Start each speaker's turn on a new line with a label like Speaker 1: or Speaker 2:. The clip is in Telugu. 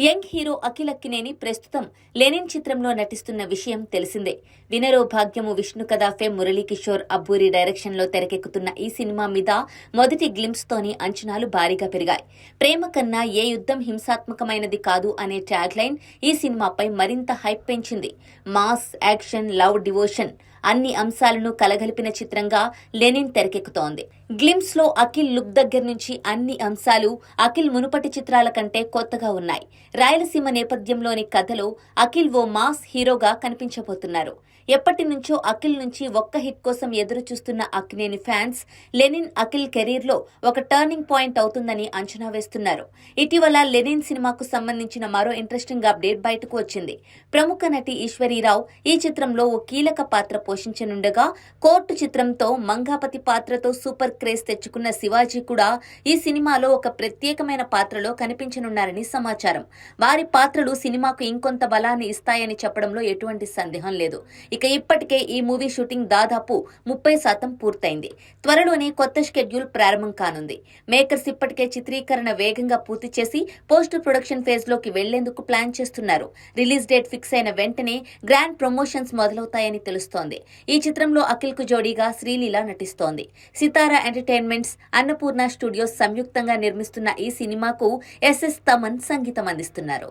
Speaker 1: యంగ్ హీరో అఖిల్ అక్కినేని ప్రస్తుతం లెనిన్ చిత్రంలో నటిస్తున్న విషయం తెలిసిందే. వినరో భాగ్యము విష్ణు కథ ఫెమ్ మురళీకిషోర్ అబ్బూరి డైరెక్షన్లో తెరకెక్కుతున్న ఈ సినిమా మీద మొదటి గ్లిమ్స్తోని అంచనాలు భారీగా పెరిగాయి. ప్రేమ కన్నా ఏ యుద్ధం హింసాత్మకమైనది కాదు అనే ట్యాగ్ లైన్ ఈ సినిమాపై మరింత హైప్ పెంచింది. మాస్ యాక్షన్ లవ్ డివోషన్ అన్ని అంశాలను కలగలిపిన చిత్రంగా లెనిన్ తెరకెక్కుతోంది. గ్లిమ్స్లో అఖిల్ లుక్ దగ్గర నుంచి అన్ని అంశాలు అఖిల్ మునుపటి చిత్రాల కంటే కొత్తగా ఉన్నాయి. రాయలసీమ నేపథ్యంలోని కథలో అఖిల్ ఓ మాస్ హీరోగా కనిపించబోతున్నారు. ఎప్పటి నుంచో అఖిల్ నుంచి ఒక్క హిట్ కోసం ఎదురు చూస్తున్న అక్కినేని ఫ్యాన్స్ లెనిన్ అఖిల్ కెరీర్లో ఒక టర్నింగ్ పాయింట్ అవుతుందని అంచనా వేస్తున్నారు. ఇటీవల లెనిన్ సినిమాకు సంబంధించిన మరో ఇంట్రెస్టింగ్ అప్డేట్ బయటకు వచ్చింది. ప్రముఖ నటి ఈశ్వరీరావు ఈ చిత్రంలో ఓ కీలక పాత్ర పోషించనుండగా కోర్టు చిత్రంతో మంగాపతి పాత్రతో సూపర్ క్రేజ్ తెచ్చుకున్న శివాజీ కూడా ఈ సినిమాలో ఒక ప్రత్యేకమైన పాత్రలో కనిపించనున్నారని సమాచారం. వారి పాత్రలు సినిమాకు ఇంకొంత బలాన్ని ఇస్తాయని చెప్పడంలో ఎటువంటి సందేహం లేదు. ఇక ఇప్పటికే ఈ మూవీ షూటింగ్ దాదాపు ముప్పై శాతం పూర్తయింది. త్వరలోనే కొత్త షెడ్యూల్ ప్రారంభం కానుంది. మేకర్స్ ఇప్పటికే చిత్రీకరణ వేగంగా పూర్తి చేసి పోస్ట్ ప్రొడక్షన్ ఫేజ్లోకి వెళ్ళేందుకు ప్లాన్ చేస్తున్నారు. రిలీజ్ డేట్ ఫిక్స్ అయిన వెంటనే గ్రాండ్ ప్రమోషన్స్ మొదలవుతాయని తెలుస్తోంది. ఈ చిత్రంలో అఖిల్కు జోడీగా శ్రీలీల నటిస్తోంది. సితారా ఎంటర్టైన్మెంట్స్ అన్నపూర్ణ స్టూడియోస్ సంయుక్తంగా నిర్మిస్తున్న ఈ సినిమాకు ఎస్ఎస్ తమన్ సంగీతం అందిస్తున్నారు.